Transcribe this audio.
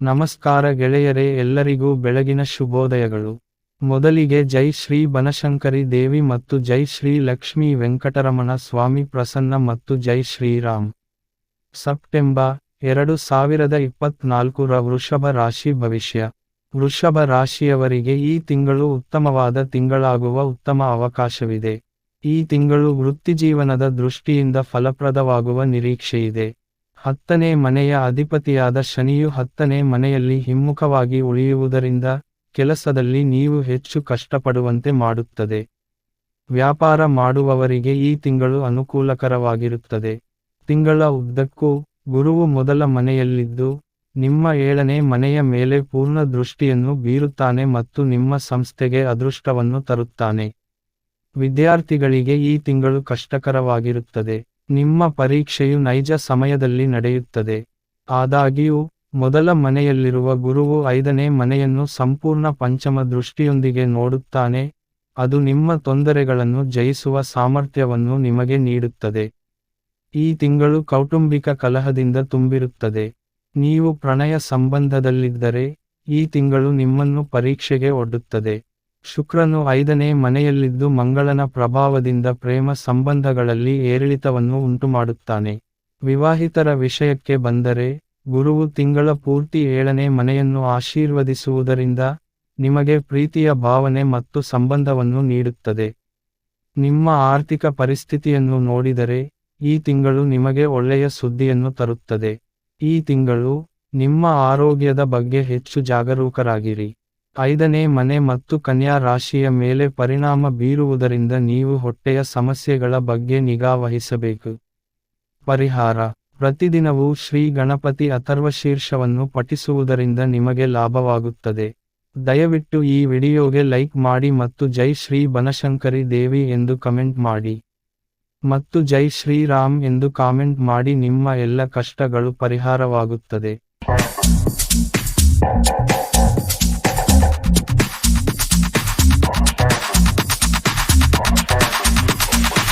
ನಮಸ್ಕಾರ ಗೆಳೆಯರೇ, ಎಲ್ಲರಿಗೂ ಬೆಳಗಿನ ಶುಭೋದಯಗಳು. ಮೊದಲಿಗೆ ಜೈ ಶ್ರೀ ಬನಶಂಕರಿ ದೇವಿ ಮತ್ತು ಜೈ ಶ್ರೀ ಲಕ್ಷ್ಮೀ ವೆಂಕಟರಮಣ ಸ್ವಾಮಿ ಪ್ರಸನ್ನ ಮತ್ತು ಜೈ ಶ್ರೀರಾಮ್ ಸೆಪ್ಟೆಂಬರ್ ಎರಡು ಸಾವಿರದ ಇಪ್ಪತ್ನಾಲ್ಕು ರ ವೃಷಭ ರಾಶಿ ಭವಿಷ್ಯ. ವೃಷಭ ರಾಶಿಯವರಿಗೆ ಈ ತಿಂಗಳು ಉತ್ತಮವಾದ ತಿಂಗಳಾಗುವ ಉತ್ತಮ ಅವಕಾಶವಿದೆ. ಈ ತಿಂಗಳು ವೃತ್ತಿಜೀವನದ ದೃಷ್ಟಿಯಿಂದ ಫಲಪ್ರದವಾಗುವ ನಿರೀಕ್ಷೆಯಿದೆ. ಹತ್ತನೇ ಮನೆಯ ಅಧಿಪತಿಯಾದ ಶನಿಯು ಹತ್ತನೇ ಮನೆಯಲ್ಲಿ ಹಿಮ್ಮುಖವಾಗಿ ಉಳಿಯುವುದರಿಂದ ಕೆಲಸದಲ್ಲಿ ನೀವು ಹೆಚ್ಚು ಕಷ್ಟಪಡುವಂತೆ ಮಾಡುತ್ತದೆ. ವ್ಯಾಪಾರ ಮಾಡುವವರಿಗೆ ಈ ತಿಂಗಳು ಅನುಕೂಲಕರವಾಗಿರುತ್ತದೆ. ತಿಂಗಳ ಉದ್ದಕ್ಕೂ ಗುರುವು ಮೊದಲ ಮನೆಯಲ್ಲಿದ್ದು, ನಿಮ್ಮ ಏಳನೇ ಮನೆಯ ಮೇಲೆ ಪೂರ್ಣ ದೃಷ್ಟಿಯನ್ನು ಬೀರುತ್ತಾನೆ ಮತ್ತು ನಿಮ್ಮ ಸಂಸ್ಥೆಗೆ ಅದೃಷ್ಟವನ್ನು ತರುತ್ತಾನೆ. ವಿದ್ಯಾರ್ಥಿಗಳಿಗೆ ಈ ತಿಂಗಳು ಕಷ್ಟಕರವಾಗಿರುತ್ತದೆ. ನಿಮ್ಮ ಪರೀಕ್ಷೆಯು ನೈಜ ಸಮಯದಲ್ಲಿ ನಡೆಯುತ್ತದೆ. ಆದಾಗ್ಯೂ, ಮೊದಲ ಮನೆಯಲ್ಲಿರುವ ಗುರುವು ಐದನೇ ಮನೆಯನ್ನು ಸಂಪೂರ್ಣ ಪಂಚಮ ದೃಷ್ಟಿಯೊಂದಿಗೆ ನೋಡುತ್ತಾನೆ, ಅದು ನಿಮ್ಮ ತೊಂದರೆಗಳನ್ನು ಜಯಿಸುವ ಸಾಮರ್ಥ್ಯವನ್ನು ನಿಮಗೆ ನೀಡುತ್ತದೆ. ಈ ತಿಂಗಳು ಕೌಟುಂಬಿಕ ಕಲಹದಿಂದ ತುಂಬಿರುತ್ತದೆ. ನೀವು ಪ್ರಣಯ ಸಂಬಂಧದಲ್ಲಿದ್ದರೆ, ಈ ತಿಂಗಳು ನಿಮ್ಮನ್ನು ಪರೀಕ್ಷೆಗೆ ಒಡ್ಡುತ್ತದೆ. ಶುಕ್ರನು ಐದನೇ ಮನೆಯಲ್ಲಿದ್ದು ಮಂಗಳನ ಪ್ರಭಾವದಿಂದ ಪ್ರೇಮ ಸಂಬಂಧಗಳಲ್ಲಿ ಏರಿಳಿತವನ್ನು ಉಂಟುಮಾಡುತ್ತಾನೆ. ವಿವಾಹಿತರ ವಿಷಯಕ್ಕೆ ಬಂದರೆ, ಗುರುವು ತಿಂಗಳ ಪೂರ್ತಿ ಏಳನೇ ಮನೆಯನ್ನು ಆಶೀರ್ವದಿಸುವುದರಿಂದ ನಿಮಗೆ ಪ್ರೀತಿಯ ಭಾವನೆ ಮತ್ತು ಸಂಬಂಧವನ್ನು ನೀಡುತ್ತದೆ. ನಿಮ್ಮ ಆರ್ಥಿಕ ಪರಿಸ್ಥಿತಿಯನ್ನು ನೋಡಿದರೆ, ಈ ತಿಂಗಳು ನಿಮಗೆ ಒಳ್ಳೆಯ ಸುದ್ದಿಯನ್ನು ತರುತ್ತದೆ. ಈ ತಿಂಗಳು ನಿಮ್ಮ ಆರೋಗ್ಯದ ಬಗ್ಗೆ ಹೆಚ್ಚು ಜಾಗರೂಕರಾಗಿರಿ. ಐದನೇ ಮನೆ ಮತ್ತು ಕನ್ಯಾ ರಾಶಿಯ ಮೇಲೆ ಪರಿಣಾಮ ಬೀರುವುದರಿಂದ ನೀವು ಹೊಟ್ಟೆಯ ಸಮಸ್ಯೆಗಳ ಬಗ್ಗೆ ನಿಗಾ ವಹಿಸಬೇಕು. ಪರಿಹಾರ. ಪ್ರತಿದಿನವೂ ಶ್ರೀ ಗಣಪತಿ ಅಥರ್ವಶೀರ್ಷವನ್ನು ಪಠಿಸುವುದರಿಂದ ನಿಮಗೆ ಲಾಭವಾಗುತ್ತದೆ. ದಯವಿಟ್ಟು ಈ ವಿಡಿಯೋಗೆ ಲೈಕ್ ಮಾಡಿ ಮತ್ತು ಜೈ ಶ್ರೀ ಬನಶಂಕರಿ ದೇವಿ ಎಂದು ಕಮೆಂಟ್ ಮಾಡಿ. ಮತ್ತು ಜೈ ಶ್ರೀರಾಮ್ ಎಂದು ಕಾಮೆಂಟ್ ಮಾಡಿ ನಿಮ್ಮ ಎಲ್ಲ ಕಷ್ಟಗಳು ಪರಿಹಾರವಾಗುತ್ತದೆ.